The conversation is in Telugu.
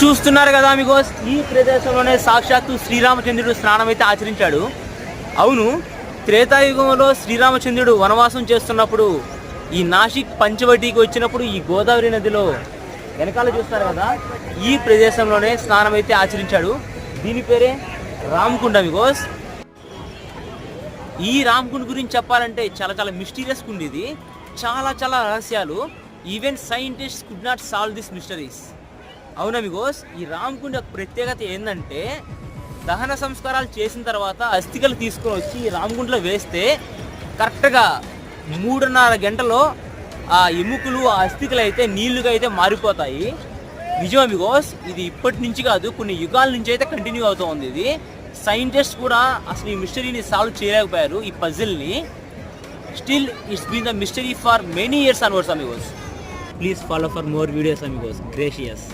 చూస్తున్నారు కదా మీకు ఈ ప్రదేశంలోనే సాక్షాత్తు శ్రీరామచంద్రుడు స్నానం అయితే ఆచరించాడు. అవును త్రేతాయుగంలో శ్రీరామచంద్రుడు వనవాసం చేస్తున్నప్పుడు ఈ నాసిక్ పంచవటికి వచ్చినప్పుడు ఈ గోదావరి నదిలో వెనకాల చూస్తారు కదా ఈ ప్రదేశంలోనే స్నానం అయితే ఆచరించాడు. దీని పేరే రామకుండ మిగోస్ ఈ రామకుండ గురించి చెప్పాలంటే చాలా చాలా మిస్టీరియస్ ఉండేది ఇది చాలా చాలా రహస్యాలు. Even scientist could not solve this mysteries అవునా మిగోస్ ఈ రామ్ యొక్క ప్రత్యేకత ఏంటంటే దహన సంస్కారాలు చేసిన తర్వాత అస్థికలు తీసుకొని వచ్చి ఈ రామకుండలో వేస్తే కరెక్ట్గా మూడున్నర గంటలో ఆ ఎముకలు ఆ అస్థికలు అయితే నీళ్ళుగా అయితే మారిపోతాయి. నిజమే బికాస్ ఇది ఇప్పటి నుంచి కాదు కొన్ని యుగాల నుంచి అయితే కంటిన్యూ అవుతుంది ఇది. సైంటిస్ట్ కూడా అసలు ఈ మిస్టరీని సాల్వ్ చేయలేకపోయారు ఈ పజిల్ని still it's been the mystery for many years onwards Amigos please follow for more videos Amigos gracious